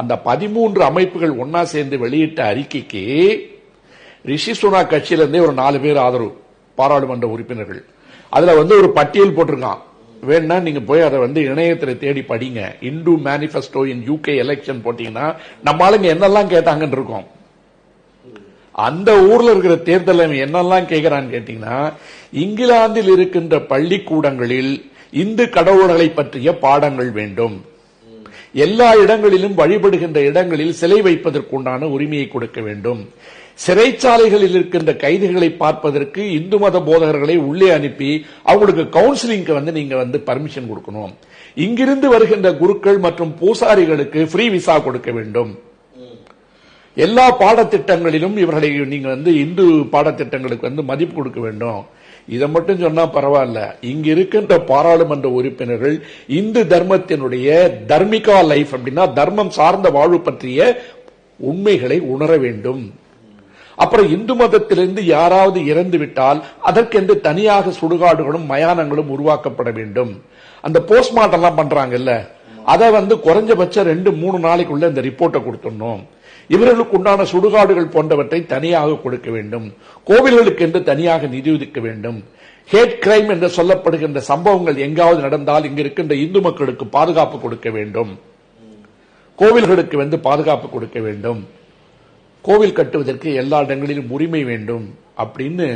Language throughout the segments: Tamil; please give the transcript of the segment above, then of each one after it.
அந்த பதிமூன்று அமைப்புகள் ஒன்னா சேர்ந்து வெளியிட்ட அறிக்கைக்கு ரிஷி சுனா கட்சியிலிருந்தே ஒரு நாலு பேர் ஆதரவு பாராளுமன்ற உறுப்பினர்கள். அதுல வந்து ஒரு பட்டியல் போட்டிருக்கான். வேணா நீங்க போய் அதை வந்து இணையத்துல தேடி படிங்க. Hindu manifesto in UK election போட்டீங்கன்னா நம்ம ஆளுங்க என்னெல்லாம் கேட்டாங்கன்னு இருக்கோம். அந்த ஊர்ல இருக்கிற தேர்தல் என்னெல்லாம் கேட்கிறான்னு கேட்டீங்கன்னா இங்கிலாந்தில் இருக்கின்ற பள்ளிக்கூடங்களில் இந்து கடவுள்களை பற்றிய பாடங்கள் வேண்டும். எல்லா இடங்களிலும் வழிபடுகின்ற இடங்களில் சிலை வைப்பதற்குண்டான உரிமையை கொடுக்க வேண்டும். சிறைச்சாலைகளில் இருக்கின்ற கைதிகளை பார்ப்பதற்கு இந்து மத போதகர்களை உள்ளே அனுப்பி அவங்களுக்கு கவுன்சிலிங்க்கு வந்து நீங்க வந்து பர்மிஷன் கொடுக்கணும். இங்கிருந்து வருகின்ற குருக்கள் மற்றும் பூசாரிகளுக்கு ஃப்ரீ விசா கொடுக்க வேண்டும். எல்லா பாடத்திட்டங்களிலும் இவர்களை நீங்க வந்து இந்து பாடத்திட்டங்களுக்கு வந்து மதிப்பு கொடுக்க வேண்டும். இதை மட்டும் சொன்னா பரவாயில்ல. இங்க இருக்கின்ற பாராளுமன்ற உறுப்பினர்கள் இந்து தர்மத்தினுடைய தர்மிகா லைஃப் அப்படின்னா தர்மம் சார்ந்த வாழ்வு பற்றிய உண்மைகளை உணர வேண்டும். அப்புறம் இந்து மதத்திலிருந்து யாராவது இறந்து விட்டால் அதற்கென்று தனியாக சுடுகாடுகளும் மயானங்களும் உருவாக்கப்பட வேண்டும். அந்த போஸ்ட்மார்ட்டம் எல்லாம் பண்றாங்கல்ல. அதை வந்து குறைஞ்சபட்சம் ரெண்டு மூணு நாளைக்குள்ள இந்த ரிப்போர்ட்டை கொடுத்துடணும். இவர்களுக்கு உண்டான சுடுகாடுகள் போன்றவற்றை தனியாக கொடுக்க வேண்டும். கோவில்களுக்கு என்று தனியாக நிதி ஒதுக்க வேண்டும். ஹேட் கிரைம் என்று சொல்லப்படுகின்ற சம்பவங்கள் எங்காவது நடந்தால் இங்கு இருக்கின்ற இந்து மக்களுக்கு பாதுகாப்பு கொடுக்க வேண்டும். கோவில்களுக்கு வந்து பாதுகாப்பு கொடுக்க வேண்டும். கோவில் கட்டுவதற்கு எல்லா இடங்களிலும் உரிமை வேண்டும் அப்படின்னு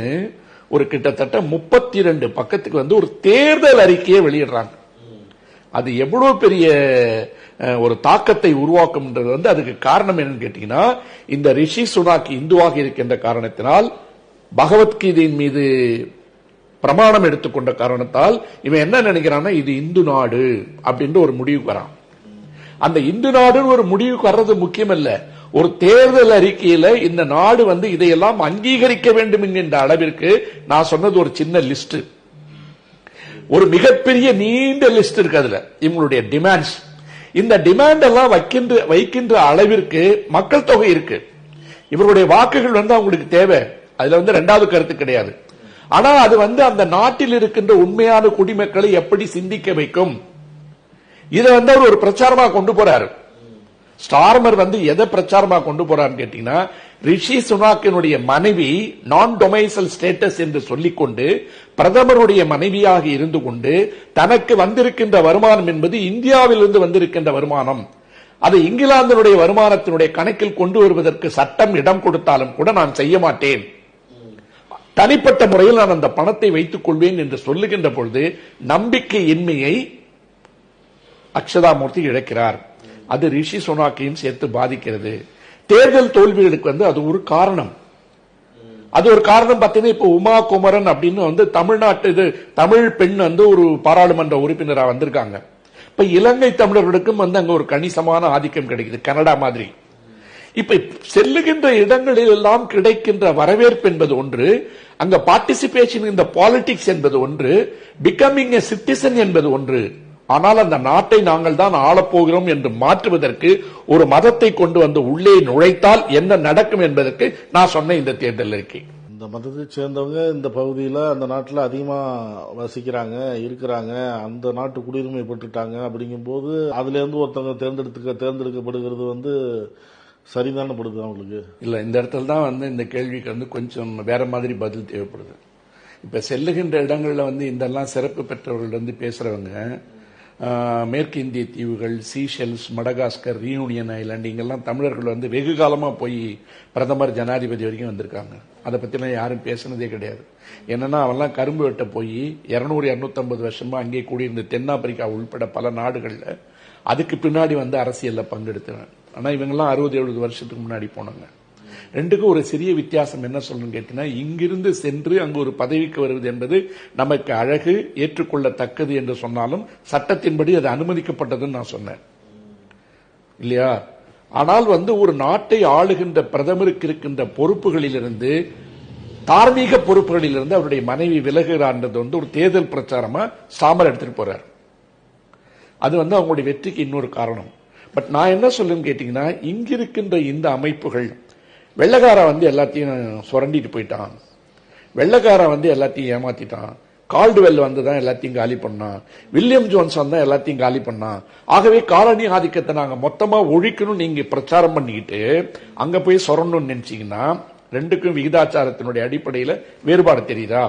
ஒரு கிட்டத்தட்ட முப்பத்தி ரெண்டு பக்கத்துக்கு வந்து ஒரு தேர்தல் அறிக்கையை வெளியிடுறாங்க. அது எவ்வளவு பெரிய ஒரு தாக்கத்தை உருவாக்கும்ன்றது வந்து அதுக்கு காரணம் என்னன்னு கேட்டீங்கன்னா இந்த ரிஷி சுனாக் இந்துவாக இருக்கின்ற காரணத்தினால் பகவத்கீதையின் மீது பிரமாணம் எடுத்துக்கொண்ட காரணத்தால் இவன் என்ன நினைக்கிறான்னா இது இந்து நாடு அப்படின்ற ஒரு முடிவுக்கு வரான். அந்த இந்து நாடுன்னு ஒரு முடிவுக்கு வர்றது முக்கியம் அல்ல ஒரு தேர்தல் அறிக்கையில இந்த நாடு வந்து இதையெல்லாம் அங்கீகரிக்க வேண்டும் என்கின்ற அளவிற்கு நான் சொன்னது ஒரு சின்ன லிஸ்ட் ஒரு மிகப்பெரிய நீண்ட லிஸ்ட் இருக்கு அதுல. இவங்களுடைய டிமாண்ட்ஸ் இந்த டிமாண்ட் எல்லாம் வைக்கின்ற வைக்கின்ற அளவிற்கு மக்கள் தொகை இருக்கு. இவருடைய வாக்குகள் வந்து அவங்களுக்கு தேவை. அதுல வந்து ரெண்டாவது கருத்து கிடையாது. ஆனா அது வந்து அந்த நாட்டில் இருக்கின்ற உண்மையான குடிமக்களை எப்படி சிந்திக்க வைக்கும்? இதை வந்து அவர் ஒரு பிரச்சாரமா கொண்டு போறாரு. ஸ்டார்மர் வந்து எதை பிரச்சாரமா கொண்டு போறாருன்னு கேட்டீங்கன்னா ரிஷி சுனாக்கினுடைய மனைவி நான் டொமைசல் ஸ்டேட்டஸ் என்று சொல்லிக்கொண்டு பிரதமருடைய மனைவியாக இருந்து கொண்டு தனக்கு வந்திருக்கின்ற வருமானம் என்பது இந்தியாவிலிருந்து வந்திருக்கின்ற வருமானம். அதை இங்கிலாந்தினுடைய வருமானத்தினுடைய கணக்கில் கொண்டு வருவதற்கு சட்டம் இடம் கொடுத்தாலும் கூட நான் செய்ய மாட்டேன். தனிப்பட்ட முறையில் நான் அந்த பணத்தை வைத்துக் கொள்வேன் என்று சொல்லுகின்ற பொழுது நம்பிக்கையின்மையை அக்ஷதாமூர்த்தி இழக்கிறார். அது ரிஷி சோனாக்கையும் சேர்த்து பாதிக்கிறது. தேர்தல் தோல்விகளுக்கு வந்து அது ஒரு காரணம். அது ஒரு காரணம் பார்த்தீங்கன்னா இப்போ உமா குமரன் அப்படின்னு வந்து தமிழ்நாட்டு இது தமிழ் பெண் வந்து ஒரு பாராளுமன்ற உறுப்பினராக வந்திருக்காங்க. இப்ப இலங்கை தமிழர்களுக்கும் வந்து அங்க ஒரு கணிசமான ஆதிக்கம் கிடைக்குது கனடா மாதிரி. இப்ப செல்லுகின்ற இடங்களில் எல்லாம் கிடைக்கின்ற வரவேற்பு என்பது ஒன்று அங்க பார்ட்டிசிபேஷன் இந்த பாலிடிக்ஸ் என்பது ஒன்று பிகமிங் எ சிட்டிசன் என்பது ஒன்று ஆனால் அந்த நாட்டை நாங்கள் தான் ஆளப்போகிறோம் என்று மாற்றுவதற்கு ஒரு மதத்தை கொண்டு வந்து உள்ளே நுழைத்தால் என்ன நடக்கும் என்பதற்கு நான் சொன்ன இந்த தேர்தல் அறிக்கை. இந்த மதத்தை சேர்ந்தவங்க இந்த பகுதியில் அந்த நாட்டில் அதிகமாக வசிக்கிறாங்க இருக்கிறாங்க அந்த நாட்டு குடியுரிமை பெற்றுட்டாங்க அப்படிங்கும்போது அதுலேருந்து ஒருத்தவங்க தேர்ந்தெடுத்துக்க தேர்ந்தெடுக்கப்படுகிறது வந்து சரிதானே படுது அவங்களுக்கு இல்ல இந்த இடத்துல தான் வந்து இந்த கேள்விக்கு வந்து கொஞ்சம் வேற மாதிரி பதில் தேவைப்படுது. இப்ப செல்லுகின்ற இடங்கள்ல வந்து இதெல்லாம் சிறப்பு பெற்றவர்கள் வந்து பேசுறவங்க மேற்கிந்திய மேற்கு தீவுகள் சீஷெல்ஸ் மடகாஸ்கர் ரீயூனியன் ஐலாண்ட் இங்கெல்லாம் தமிழர்கள் வந்து வெகு காலமாக போய் பிரதமர் ஜனாதிபதி வரைக்கும் வந்திருக்காங்க. அதை பற்றிலாம் யாரும் பேசுனதே கிடையாது. என்னன்னா அவெல்லாம் கரும்பு வெட்ட போய் இரநூறு இரநூத்தம்பது வருஷமா அங்கே கூடியிருந்த தென்னாப்பிரிக்கா உள்பட பல நாடுகளில் அதுக்கு பின்னாடி வந்து அரசியலில் பங்கெடுத்தவன். ஆனால் இவங்கெல்லாம் அறுபது எழுபது வருஷத்துக்கு முன்னாடி போனாங்க ரெண்டுக்கும் ஒரு சிறிய வித்தியாசம் என்ன சொல்லணும்னு கேட்டீங்கன்னா இங்கிருந்து சென்று அங்கு ஒரு பதவிக்கு வருவது என்பது நமக்கு அழகு ஏற்றுக்கொள்ளத்தக்கது என்று சொன்னாலும் சட்டத்தின்படி அது அனுமதிக்கப்பட்டதுன்னு நான் சொன்னேன். இல்லையா? ஆனால் வந்து ஒரு நாட்டை ஆளுகின்ற பிரதமருக்கு இருக்கின்ற பொறுப்புகளிலிருந்து தார்மீக பொறுப்புகளிலிருந்து அவருடைய மனைவி விலகுகிறான்றது வந்து ஒரு தேர்தல் பிரச்சாரமா சாமர் எடுத்துட்டு போறார். அது வந்து அவங்களுடைய வெற்றிக்கு இன்னொரு காரணம். பட் நான் என்ன சொல்லுன்னு கேட்டீங்கன்னா இங்கிருக்கின்ற இந்த அமைப்புகள் வெள்ளக்காரன் வந்து எல்லாத்தையும் சுரண்டிட்டு போயிட்டான். வெள்ளக்காரன் வந்து எல்லாத்தையும் ஏமாத்திட்டான். கால்டுவெல் வந்து தான் எல்லாத்தையும் காலி பண்ணான். வில்லியம் ஜோன்சன் தான் எல்லாத்தையும் காலி பண்ணான். ஆகவே காலனி ஆதிக்கத்தை நாங்கள் மொத்தமாக ஒழிக்கணும் நீங்கள் பிரச்சாரம் பண்ணிக்கிட்டு அங்கே போய் சுரணும்னு நினச்சிங்கன்னா ரெண்டுக்கும் விகிதாச்சாரத்தினுடைய அடிப்படையில் வேறுபாடு தெரியுதா?